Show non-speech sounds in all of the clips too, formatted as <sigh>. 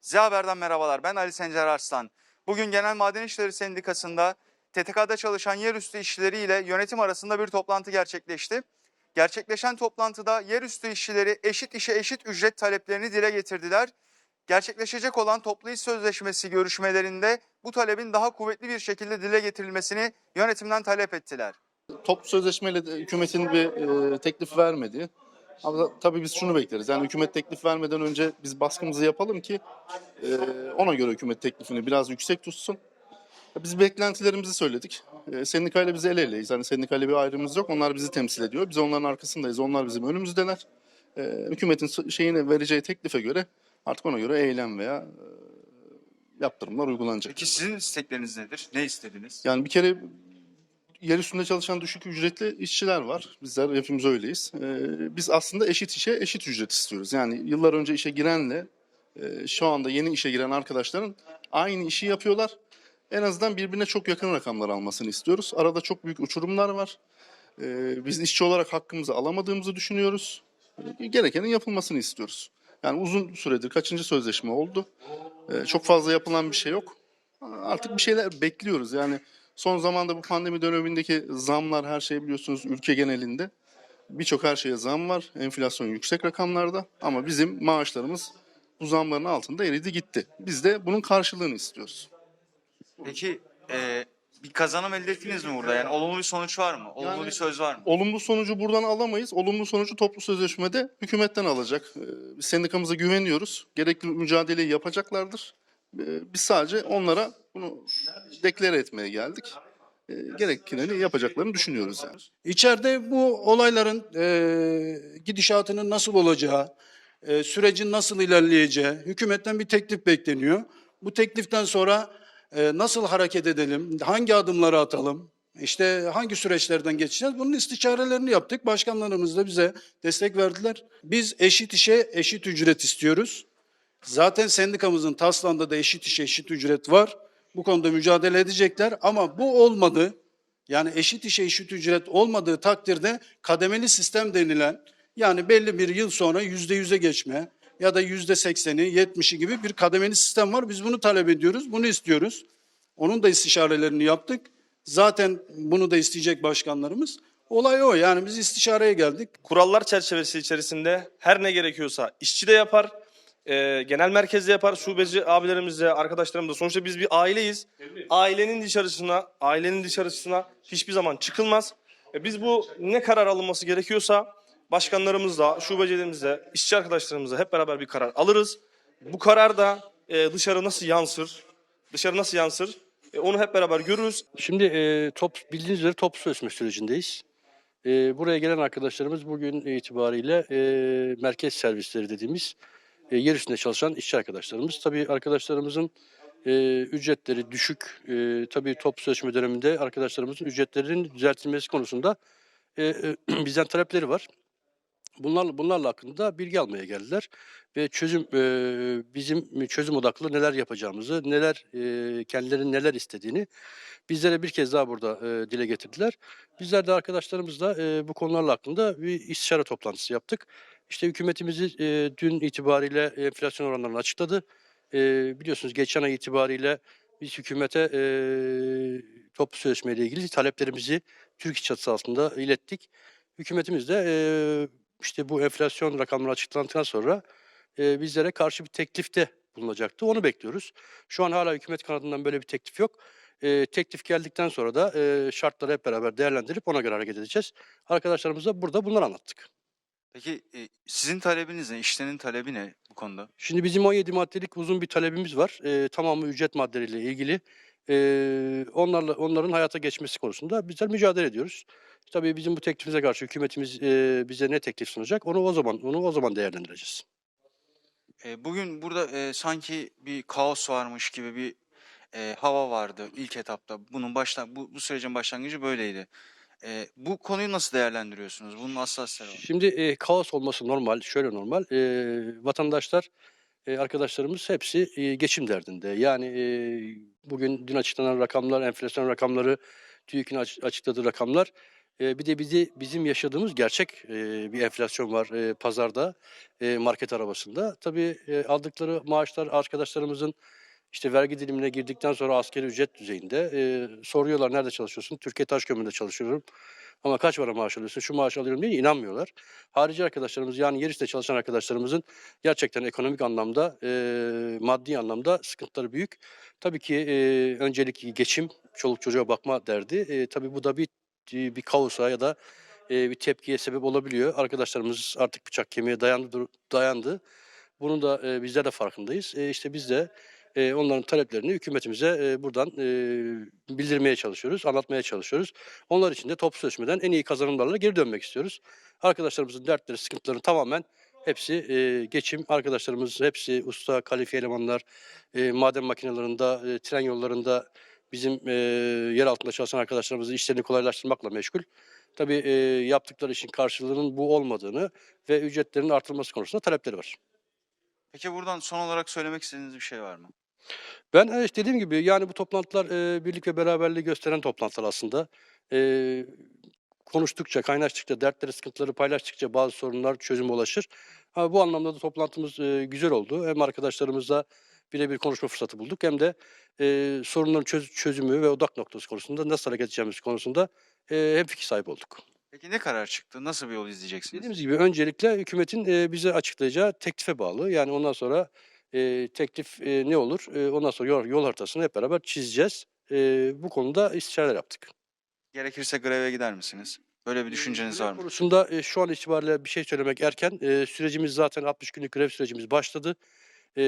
Z Haber'den merhabalar. Ben Ali Sencer Arslan. Bugün Genel Maden İşleri Sendikası'nda TTK'da çalışan yerüstü işçileri ile yönetim arasında bir toplantı gerçekleşti. Gerçekleşen toplantıda yerüstü işçileri eşit işe eşit ücret taleplerini dile getirdiler. Gerçekleşecek olan toplu iş sözleşmesi görüşmelerinde bu talebin daha kuvvetli bir şekilde dile getirilmesini yönetimden talep ettiler. Toplu sözleşmeyle hükümetin bir e, teklif vermedi. Ama tabii biz şunu bekleriz. Yani hükümet teklif vermeden önce biz baskımızı yapalım ki e, ona göre hükümet teklifini biraz yüksek tutsun. Biz beklentilerimizi söyledik. E, sendikayla biz el eleyiz. Yani sendikayla bir ayrımımız yok. Onlar bizi temsil ediyor. Biz onların arkasındayız. Onlar bizim önümüzdeler. E, hükümetin şeyine vereceği teklife göre artık ona göre eylem veya e, yaptırımlar uygulanacak. Peki sizin istekleriniz nedir? Ne istediniz? Yani bir kere yer üstünde çalışan düşük ücretli işçiler var. Bizler hepimiz öyleyiz. Ee, biz aslında eşit işe eşit ücret istiyoruz. Yani yıllar önce işe girenle e, şu anda yeni işe giren arkadaşların aynı işi yapıyorlar. En azından birbirine çok yakın rakamlar almasını istiyoruz. Arada çok büyük uçurumlar var. Ee, biz işçi olarak hakkımızı alamadığımızı düşünüyoruz. Ee, Gerekenin yapılmasını istiyoruz. Yani uzun süredir kaçıncı sözleşme oldu. Ee, çok fazla yapılan bir şey yok. Artık bir şeyler bekliyoruz. Yani son zamanda bu pandemi dönemindeki zamlar her şey biliyorsunuz ülke genelinde. Birçok her şeye zam var. Enflasyon yüksek rakamlarda ama bizim maaşlarımız bu zamların altında eridi gitti. Biz de bunun karşılığını istiyoruz. Peki e, bir kazanım elde ettiniz mi burada? Yani olumlu bir sonuç var mı? Olumlu Yani- bir söz var mı? Olumlu sonucu buradan alamayız. Olumlu sonucu toplu sözleşmede hükümetten alacak. Ee, Biz sendikamıza güveniyoruz. Gerekli mücadeleyi yapacaklardır. Ee, Biz sadece onlara bunu deklare etmeye geldik. Ee, Gerekeni yapacaklarını düşünüyoruz yani. İçeride bu olayların e, gidişatının nasıl olacağı, e, sürecin nasıl ilerleyeceği, hükümetten bir teklif bekleniyor. Bu tekliften sonra e, nasıl hareket edelim, hangi adımları atalım, işte hangi süreçlerden geçeceğiz bunun istişarelerini yaptık. Başkanlarımız da bize destek verdiler. Biz eşit işe eşit ücret istiyoruz. Zaten sendikamızın taslağında da eşit işe eşit ücret var. Bu konuda mücadele edecekler ama bu olmadı. Yani eşit işe eşit ücret olmadığı takdirde kademeli sistem denilen yani belli bir yıl sonra yüzde yüze geçme ya da yüzde sekseni, yetmişi gibi bir kademeli sistem var. Biz bunu talep ediyoruz, bunu istiyoruz. Onun da istişarelerini yaptık. Zaten bunu da isteyecek başkanlarımız. Olay o yani biz istişareye geldik. kurallar çerçevesi içerisinde her ne gerekiyorsa işçi de yapar, e, genel merkezde yapar, şubeci abilerimizle, arkadaşlarımızla. Sonuçta biz bir aileyiz. Ailenin dışarısına, ailenin dışarısına hiçbir zaman çıkılmaz. E, biz bu ne karar alınması gerekiyorsa başkanlarımızla, şubecilerimizle, işçi arkadaşlarımızla hep beraber bir karar alırız. Bu karar da e, dışarı nasıl yansır, dışarı nasıl yansır e, onu hep beraber görürüz. Şimdi e, top bildiğiniz üzere top sözleşme sürecindeyiz. E, buraya gelen arkadaşlarımız bugün itibariyle e, merkez servisleri dediğimiz e, yer üstünde çalışan işçi arkadaşlarımız. Tabii arkadaşlarımızın e, ücretleri düşük. E, tabii top sözleşme döneminde arkadaşlarımızın ücretlerinin düzeltilmesi konusunda e, e, <clears throat> bizden talepleri var. Bunlarla, bunlarla hakkında bilgi almaya geldiler ve çözüm e, bizim çözüm odaklı neler yapacağımızı, neler e, kendilerinin neler istediğini bizlere bir kez daha burada e, dile getirdiler. Bizler de arkadaşlarımızla e, bu konularla hakkında bir istişare toplantısı yaptık. İşte hükümetimizi e, dün itibariyle enflasyon oranlarını açıkladı. E, biliyorsunuz geçen ay itibariyle biz hükümete e, toplu sözleşme ile ilgili taleplerimizi Türk İş çatısı altında ilettik. Hükümetimiz de e, işte bu enflasyon rakamları açıklandıktan sonra e, bizlere karşı bir teklifte bulunacaktı. Onu bekliyoruz. Şu an hala hükümet kanadından böyle bir teklif yok. E, teklif geldikten sonra da e, şartları hep beraber değerlendirip ona göre hareket edeceğiz. Arkadaşlarımıza burada bunları anlattık. Peki sizin talebiniz ne? İşlerin talebi ne bu konuda? Şimdi bizim 17 maddelik uzun bir talebimiz var. E, tamamı ücret maddeleriyle ilgili. E, onlarla onların hayata geçmesi konusunda bizler mücadele ediyoruz. Tabii bizim bu teklifimize karşı hükümetimiz e, bize ne teklif sunacak onu o zaman onu o zaman değerlendireceğiz. E, bugün burada e, sanki bir kaos varmış gibi bir e, hava vardı ilk etapta. Bunun başla bu, bu sürecin başlangıcı böyleydi. E, bu konuyu nasıl değerlendiriyorsunuz? Bunun hassasiyeti var. Şimdi e, kaos olması normal, şöyle normal. E, vatandaşlar, e, arkadaşlarımız hepsi e, geçim derdinde. Yani e, bugün dün açıklanan rakamlar, enflasyon rakamları, TÜİK'in aç- açıkladığı rakamlar E, bir de bizi bizim yaşadığımız gerçek e, bir enflasyon var e, pazarda, e, market arabasında. Tabii e, aldıkları maaşlar arkadaşlarımızın işte vergi dilimine girdikten sonra askeri ücret düzeyinde e, soruyorlar nerede çalışıyorsun? Türkiye Taş Kömürü'nde çalışıyorum. Ama kaç para maaş alıyorsun? Şu maaş alıyorum diye inanmıyorlar. Harici arkadaşlarımız yani yer üstünde çalışan arkadaşlarımızın gerçekten ekonomik anlamda, e, maddi anlamda sıkıntıları büyük. Tabii ki e, öncelik geçim, çoluk çocuğa bakma derdi. E, tabii bu da bir bir kaosa ya da e, bir tepkiye sebep olabiliyor. Arkadaşlarımız artık bıçak kemiğe dayandı. dayandı. Bunun da e, bizler de farkındayız. E, işte biz de e, onların taleplerini hükümetimize e, buradan e, bildirmeye çalışıyoruz, anlatmaya çalışıyoruz. Onlar için de toplu sözleşmeden en iyi kazanımlarla geri dönmek istiyoruz. Arkadaşlarımızın dertleri, sıkıntıları tamamen hepsi e, geçim. Arkadaşlarımız hepsi usta, kalifiye elemanlar, e, maden makinelerinde, e, tren yollarında bizim e, yer altında çalışan arkadaşlarımızın işlerini kolaylaştırmakla meşgul. Tabii e, yaptıkları işin karşılığının bu olmadığını ve ücretlerin artırılması konusunda talepleri var. Peki buradan son olarak söylemek istediğiniz bir şey var mı? Ben e, işte dediğim gibi yani bu toplantılar e, birlik ve beraberliği gösteren toplantılar aslında. E, konuştukça, kaynaştıkça, dertleri, sıkıntıları paylaştıkça bazı sorunlar çözüme ulaşır. Ha, bu anlamda da toplantımız e, güzel oldu. Hem arkadaşlarımızla birebir konuşma fırsatı bulduk hem de e, sorunların çöz- çözümü ve odak noktası konusunda nasıl hareket edeceğimiz konusunda e, hem fikir sahibi olduk. Peki ne karar çıktı? Nasıl bir yol izleyeceksiniz? Dediğimiz gibi öncelikle hükümetin e, bize açıklayacağı teklife bağlı. Yani ondan sonra e, teklif e, ne olur? E, ondan sonra yol, yol haritasını hep beraber çizeceğiz. E, bu konuda istişareler yaptık. Gerekirse greve gider misiniz? Böyle bir düşünceniz var mı? konusunda e, şu an itibariyle bir şey söylemek erken. E, sürecimiz zaten 60 günlük grev sürecimiz başladı. E,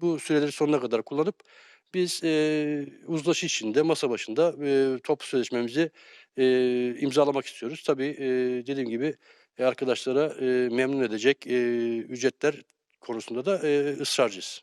bu süreleri sonuna kadar kullanıp biz e, uzlaşı içinde masa başında e, toplu sözleşmemizi e, imzalamak istiyoruz. Tabii e, dediğim gibi arkadaşlara e, memnun edecek e, ücretler konusunda da e, ısrarcıyız.